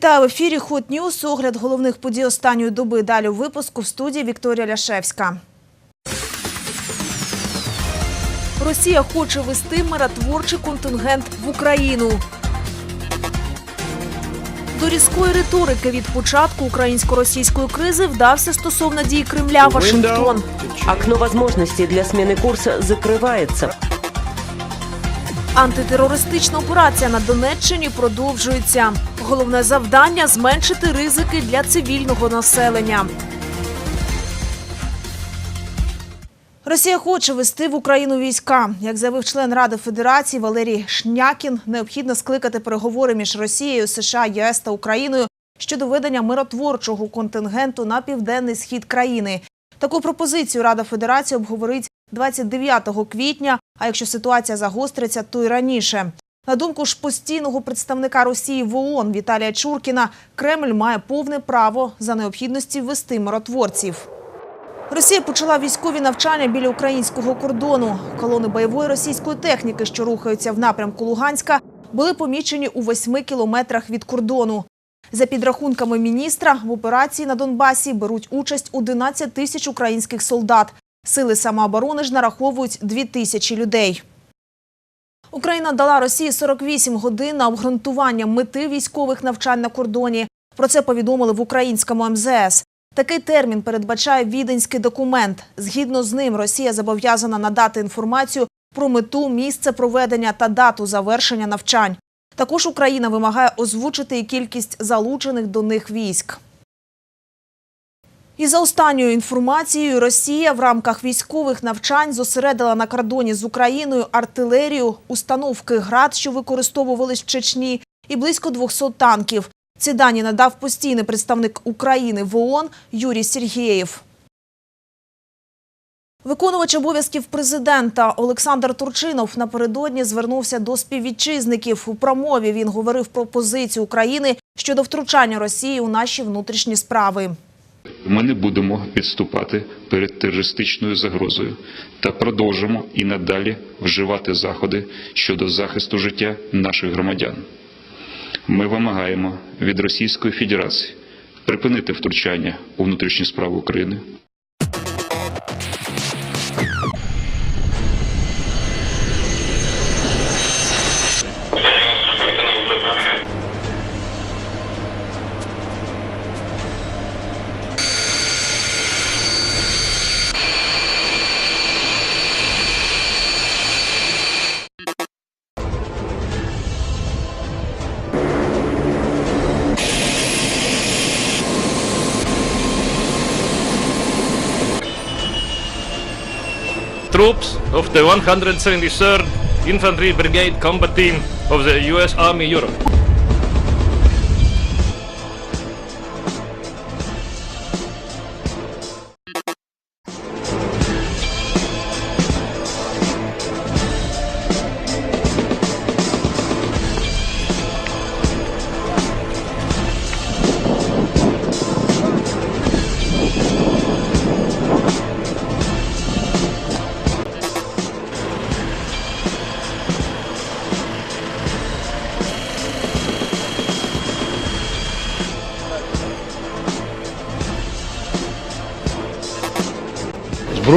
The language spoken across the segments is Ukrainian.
Вітаю в ефірі Ход Ньюс. Огляд головних подій останньої доби. Далі у випуску в студії Вікторія Ляшевська. Росія хоче вести миротворчий контингент в Україну. До різкої риторики від початку українсько-російської кризи вдався стосовно дій Кремля Вашингтон. Окно возможностей для смены курса закрывается. Антитерористична операція на Донеччині продовжується. Головне завдання зменшити ризики для цивільного населення. Росія хоче вести в Україну війська. Як заявив член Ради Федерації Валерій Шнякін, необхідно скликати переговори між Росією, США, ЄС та Україною щодо ведення миротворчого контингенту на південний схід країни. Таку пропозицію Рада Федерації обговорить 29 квітня. А якщо ситуація загостриться, то й раніше. На думку ж постійного представника Росії в ООН Віталія Чуркіна, Кремль має повне право за необхідності ввести миротворців. Росія почала військові навчання біля українського кордону. Колони бойової російської техніки, що рухаються в напрямку Луганська, були помічені у восьми кілометрах від кордону. За підрахунками міністра, в операції на Донбасі беруть участь 11 тисяч українських солдат. Сили самооборони ж нараховують 2 тисячі людей. Україна дала Росії 48 годин на обґрунтування мети військових навчань на кордоні. Про це повідомили в українському МЗС. Такий термін передбачає віденський документ. Згідно з ним, Росія зобов'язана надати інформацію про мету, місце проведення та дату завершення навчань. Також Україна вимагає озвучити і кількість залучених до них військ. І за останньою інформацією, Росія в рамках військових навчань зосередила на кордоні з Україною артилерію, установки ГРАД, що використовувались в Чечні, і близько 200 танків. Ці дані надав постійний представник України в ООН Юрій Сергєєв. Виконувач обов'язків президента Олександр Турчинов напередодні звернувся до співвітчизників. У промові він говорив про позицію України щодо втручання Росії у наші внутрішні справи. Ми не будемо відступати перед терористичною загрозою та продовжимо і надалі вживати заходи щодо захисту життя наших громадян. Ми вимагаємо від Російської Федерації припинити втручання у внутрішні справи України. Troops of the 173rd Infantry Brigade Combat Team of the US Army Europe.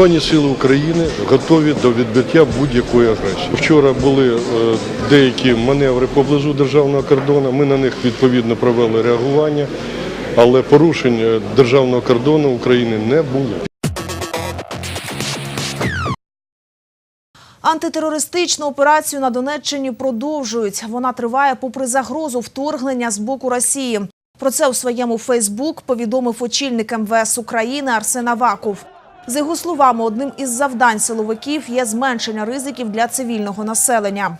Збройні сили України готові до відбиття будь-якої агресії. Вчора були е, деякі маневри поблизу державного кордону. Ми на них відповідно провели реагування, але порушень е, державного кордону України не було. Антитерористичну операцію на Донеччині продовжують. Вона триває попри загрозу вторгнення з боку Росії. Про це у своєму Фейсбук повідомив очільник МВС України Арсен Аваков. За його словами, одним із завдань силовиків є зменшення ризиків для цивільного населення.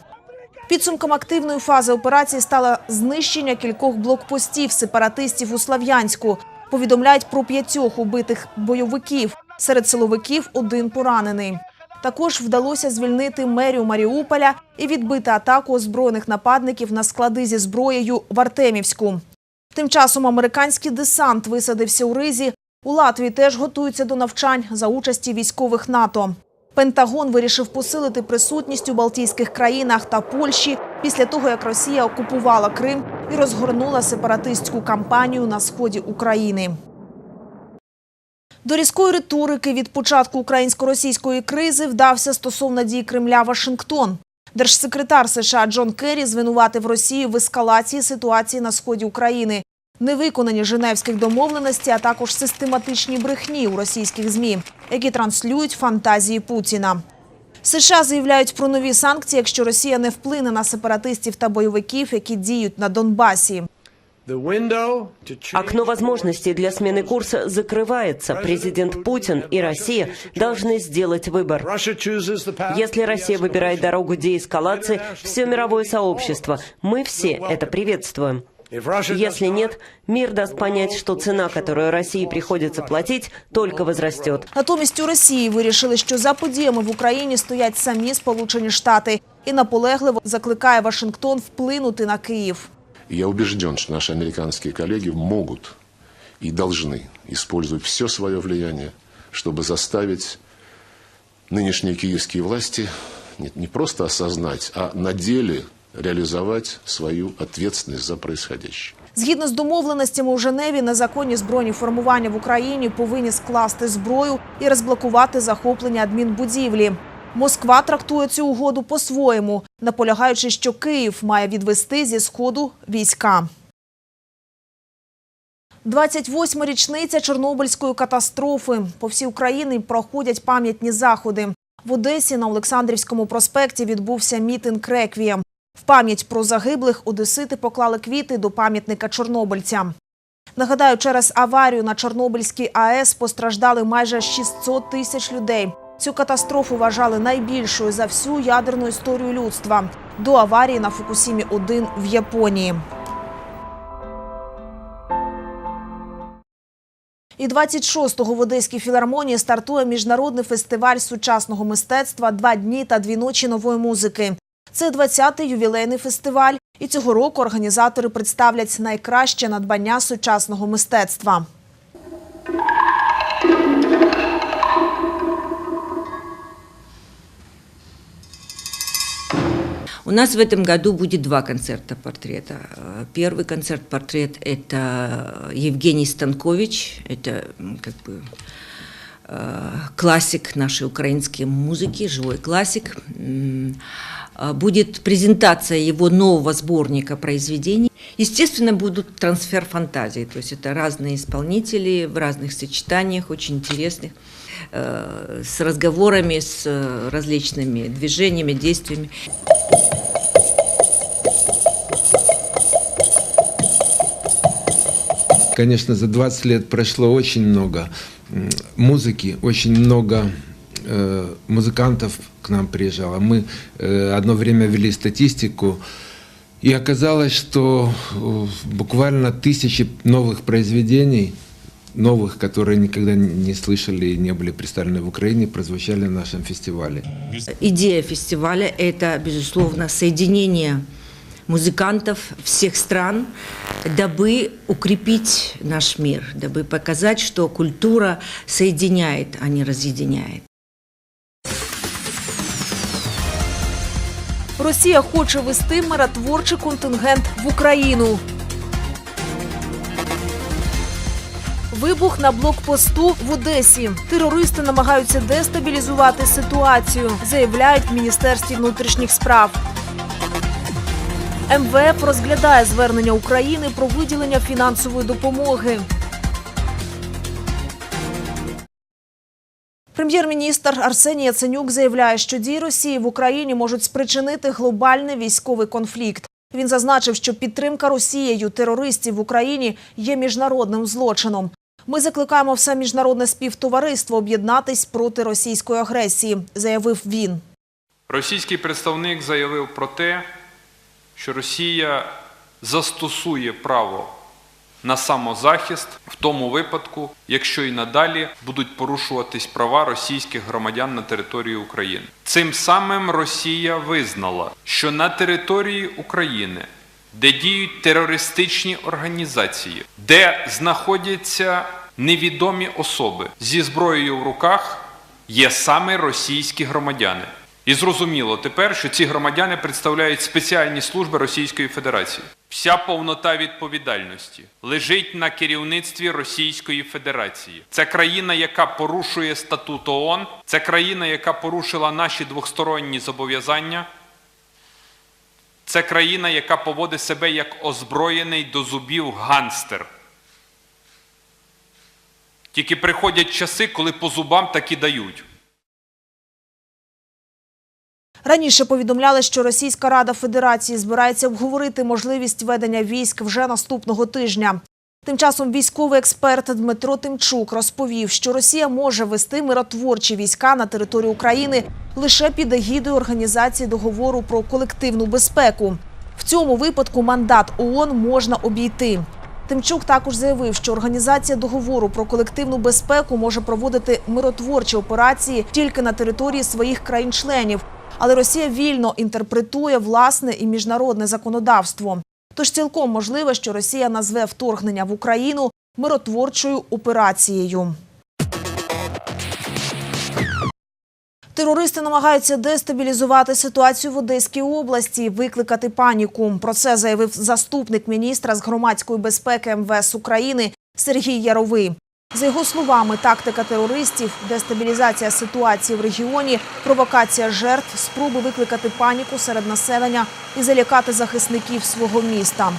Підсумком активної фази операції стало знищення кількох блокпостів сепаратистів у Слав'янську. Повідомляють про п'ятьох убитих бойовиків. Серед силовиків один поранений. Також вдалося звільнити мерію Маріуполя і відбити атаку озброєних нападників на склади зі зброєю в Артемівську. Тим часом американський десант висадився у Ризі. У Латвії теж готуються до навчань за участі військових НАТО. Пентагон вирішив посилити присутність у Балтійських країнах та Польщі після того, як Росія окупувала Крим і розгорнула сепаратистську кампанію на сході України. До різкої риторики від початку українсько-російської кризи вдався стосовно дій Кремля Вашингтон. Держсекретар США Джон Керрі звинуватив Росію в ескалації ситуації на сході України, невиконані Женевських домовленостей, а також систематичні брехні у російських змі, які транслюють фантазії Путіна. США заявляють про нові санкції, якщо Росія не вплине на сепаратистів та бойовиків, які діють на Донбасі. Окно возможностей для смены курса закрывается. Президент Путин и Россия должны сделать выбор. Если Россия выбирает дорогу деэскалации, все мировое сообщество, мы все это приветствуем. Если нет, мир даст понять, что цена, которую России приходится платить, только возрастет. Натомість у Росії вирішили, що за подіями в Україні стоять самі Сполучені Штати і наполегливо закликає Вашингтон вплинути на Київ. И Я убежден, что наши американские коллеги могут и должны использовать все свое влияние, чтобы заставить нынешние киевские власти не, не просто осознать, а на деле реализовать свою ответственность за происходящее. Згідно з домовленостями у Женеві, незаконні збройні формування в Україні повинні скласти зброю і розблокувати захоплення адмінбудівлі. Москва трактує цю угоду по-своєму, наполягаючи, що Київ має відвести зі сходу війська. 28 річниця Чорнобильської катастрофи. По всій Україні проходять пам'ятні заходи. В Одесі на Олександрівському проспекті відбувся мітинг реквієм. В пам'ять про загиблих одесити поклали квіти до пам'ятника чорнобильцям. Нагадаю, через аварію на Чорнобильській АЕС постраждали майже 600 тисяч людей. Цю катастрофу вважали найбільшою за всю ядерну історію людства до аварії на Фукусімі 1 в Японії. І 26-го в Одеській філармонії стартує міжнародний фестиваль сучасного мистецтва «Два дні та дві ночі нової музики. Це 20-й ювілейний фестиваль, і цього року організатори представлять найкраще надбання сучасного мистецтва. У нас в этом году будет два концерта портрета. Э, Первый концерт-портрет – это Евгений Станкович, это м, как бы э, классик нашей украинской музыки, живой классик. Э, Будет презентация его нового сборника произведений. Естественно, будут трансфер фантазии, то есть это разные исполнители в разных сочетаниях, очень интересных, э, с разговорами, с различными движениями, действиями. Конечно, за 20 лет прошло очень много музыки, очень много э, музыкантов к нам приезжало. Мы э, одно время вели статистику, и оказалось, что э, буквально тысячи новых произведений, новых, которые никогда не слышали и не были представлены в Украине, прозвучали на нашем фестивале. Идея фестиваля – это, безусловно, соединение музыкантов всех стран, дабы укрепить наш мир, дабы показать, что культура соединяет, а не разъединяет. Росія хоче вести миротворчий контингент в Україну. Вибух на блокпосту в Одесі. Терористи намагаються дестабілізувати ситуацію, заявляють в Міністерстві внутрішніх справ. МВФ розглядає звернення України про виділення фінансової допомоги. Прем'єр-міністр Арсеній Яценюк заявляє, що дії Росії в Україні можуть спричинити глобальний військовий конфлікт. Він зазначив, що підтримка Росією терористів в Україні є міжнародним злочином. Ми закликаємо все міжнародне співтовариство об'єднатись проти російської агресії, заявив він. Російський представник заявив про те, що Росія застосує право на самозахист в тому випадку, якщо і надалі будуть порушуватись права російських громадян на території України. Цим самим Росія визнала, що на території України, де діють терористичні організації, де знаходяться невідомі особи зі зброєю в руках, є саме російські громадяни. І зрозуміло тепер, що ці громадяни представляють спеціальні служби Російської Федерації. Вся повнота відповідальності лежить на керівництві Російської Федерації. Це країна, яка порушує статут ООН, це країна, яка порушила наші двосторонні зобов'язання. Це країна, яка поводить себе як озброєний до зубів ганстер. Тільки приходять часи, коли по зубам таки дають. Раніше повідомляли, що Російська Рада Федерації збирається обговорити можливість ведення військ вже наступного тижня. Тим часом військовий експерт Дмитро Тимчук розповів, що Росія може вести миротворчі війська на територію України лише під егідою організації договору про колективну безпеку. В цьому випадку мандат ООН можна обійти. Тимчук також заявив, що організація договору про колективну безпеку може проводити миротворчі операції тільки на території своїх країн-членів, але Росія вільно інтерпретує власне і міжнародне законодавство. Тож цілком можливо, що Росія назве вторгнення в Україну миротворчою операцією. Терористи намагаються дестабілізувати ситуацію в Одеській області, викликати паніку. Про це заявив заступник міністра з громадської безпеки МВС України Сергій Яровий. За його словами, тактика терористів, дестабілізація ситуації в регіоні, провокація жертв, спроби викликати паніку серед населення і залякати захисників свого міста.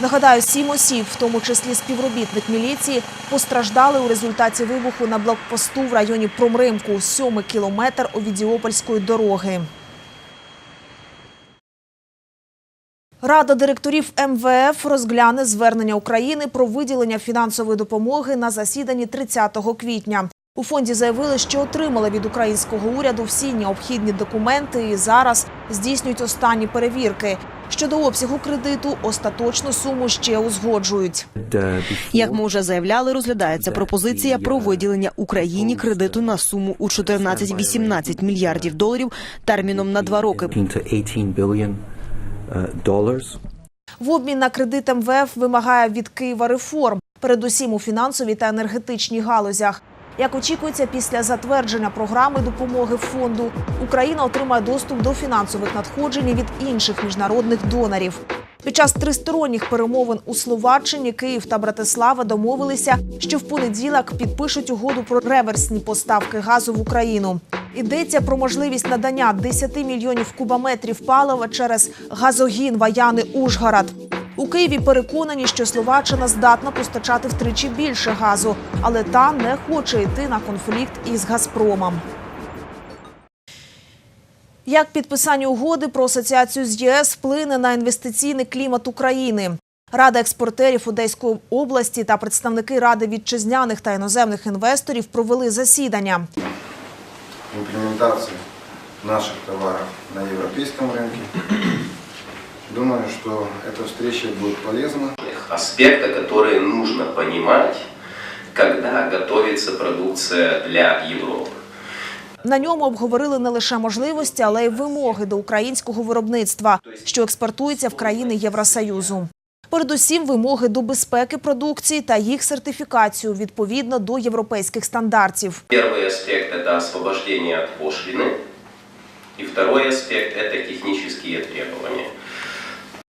Нагадаю, сім осіб, в тому числі співробітник міліції, постраждали у результаті вибуху на блокпосту в районі Промримку, сьомий кілометр Овідіопольської дороги. Рада директорів МВФ розгляне звернення України про виділення фінансової допомоги на засіданні 30 квітня. У фонді заявили, що отримали від українського уряду всі необхідні документи і зараз здійснюють останні перевірки. Щодо обсягу кредиту, остаточну суму ще узгоджують. Як ми вже заявляли, розглядається пропозиція про виділення Україні кредиту на суму у 14-18 мільярдів доларів терміном на два роки. В обмін на кредит МВФ вимагає від Києва реформ, передусім у фінансовій та енергетичній галузях. Як очікується, після затвердження програми допомоги фонду Україна отримає доступ до фінансових надходжень від інших міжнародних донорів. Під час тристоронніх перемовин у Словаччині Київ та Братислава домовилися, що в понеділок підпишуть угоду про реверсні поставки газу в Україну. Йдеться про можливість надання 10 мільйонів кубометрів палива через газогін Ваяни Ужгород. У Києві переконані, що Словаччина здатна постачати втричі більше газу, але та не хоче йти на конфлікт із Газпромом. Як підписання угоди про асоціацію з ЄС вплине на інвестиційний клімат України? Рада експортерів Одеської області та представники Ради вітчизняних та іноземних інвесторів провели засідання имплементации наших товаров на европейском рынке. Думаю, что эта встреча будет полезна. аспекта, которые нужно понимать, когда готовится продукция для Европы. На ньому обговорили не лише можливості, але й вимоги до українського виробництва, що експортується в країни Євросоюзу. Передусім, вимоги до безпеки продукції та їх сертифікацію відповідно до європейських стандартів. Первый аспект – это освобождение от пошлины. И второй аспект – это технические требования.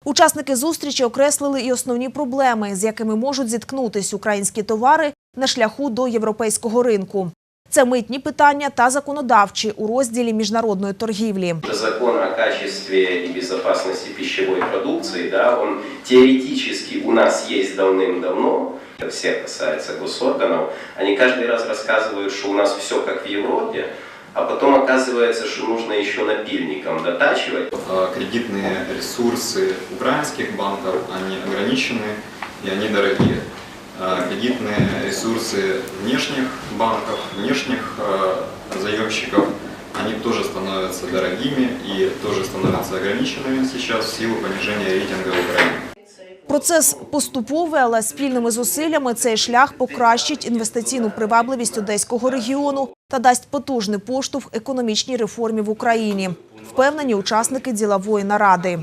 Учасники зустрічі окреслили і основні проблеми, з якими можуть зіткнутись українські товари на шляху до європейського ринку. Це митні питання та законодавчі у розділі міжнародної торгівлі. Закон о качестве и безопасности пищевой продукции, да, он теоретически у нас есть давным-давно. Это все касается госорганов. Они каждый раз рассказывают, что у нас все как в Европе, а потом оказывается, что нужно еще напильником дотачивать. А Кредитные ресурсы украинских банков, они ограничены и они дорогие. А Кредитные ресурсы внешних банков, внешних э, заемщиков, они тоже становятся дорогими и тоже становятся ограниченными сейчас в силу понижения рейтинга Украины. Процес поступовий, але спільними зусиллями цей шлях покращить інвестиційну привабливість одеського регіону та дасть потужний поштовх економічній реформі в Україні. Впевнені учасники ділової наради.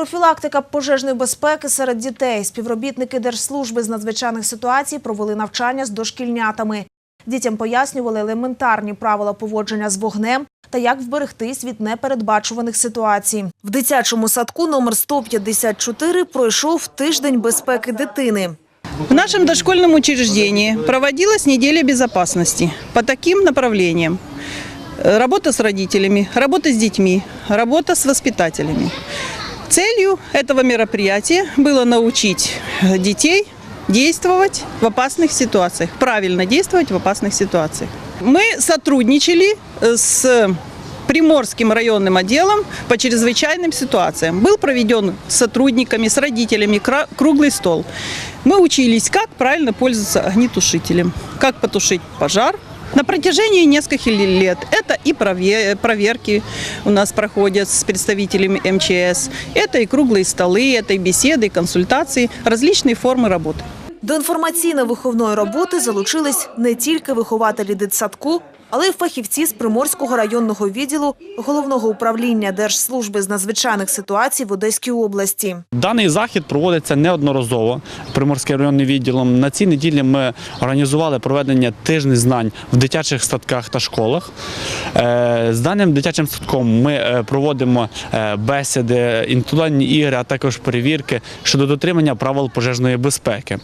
Профілактика пожежної безпеки серед дітей. Співробітники Держслужби з надзвичайних ситуацій провели навчання з дошкільнятами. Дітям пояснювали елементарні правила поводження з вогнем та як вберегтись від непередбачуваних ситуацій. В дитячому садку номер 154 пройшов тиждень безпеки дитини. В нашем дошкольном учреждении проводилась неделя безопасности по таким направлениям. Работа с родителями, работа с детьми, работа с воспитателями. Целью этого мероприятия было научить детей действовать в опасных ситуациях, правильно действовать в опасных ситуациях. Мы сотрудничали э, с Приморским районным отделом по чрезвычайным ситуациям. Был проведен с сотрудниками, с родителями круглый стол. Мы учились, как правильно пользоваться огнетушителем, как потушить пожар. На протяжении нескольких лет это и прове- проверки у нас проходят с представителями МЧС, это и круглые столы, это и беседы, и консультации, различные формы работы. До інформаційно-виховної роботи залучились не тільки вихователі дитсадку, але фахівці з Приморського районного відділу Головного управління Держслужби з надзвичайних ситуацій в Одеській області. Даний захід проводиться неодноразово Приморським районним відділом. На цій неділі ми організували проведення тижні знань в дитячих садках та школах. Е, З даним дитячим садком ми е, проводимо е, бесіди, інтелектуальні ігри, а також перевірки щодо дотримання правил пожежної безпеки.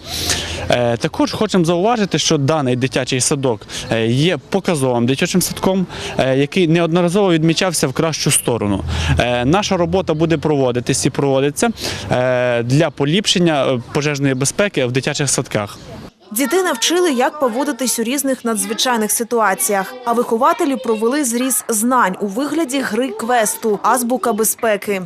Також хочемо зауважити, що даний дитячий садок є показовим дитячим садком, е, який неодноразово відмічався в кращу сторону. Е, Наша робота буде проводитись і проводиться е, для поліпшення пожежної безпеки в дитячих садках. Дітей навчили, як поводитись у різних надзвичайних ситуаціях. А вихователі провели зріз знань у вигляді гри квесту Азбука безпеки.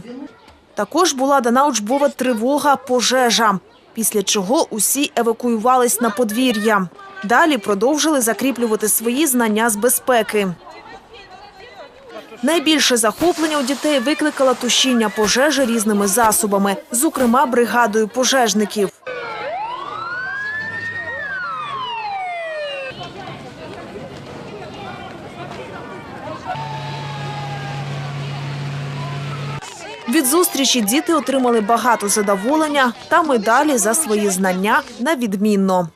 Також була дана учбова тривога пожежа, після чого усі евакуювались на подвір'я. Далі продовжили закріплювати свої знання з безпеки. Найбільше захоплення у дітей викликало тушіння пожежі різними засобами, зокрема бригадою пожежників. Зустрічі діти отримали багато задоволення та медалі за свої знання на відмінно.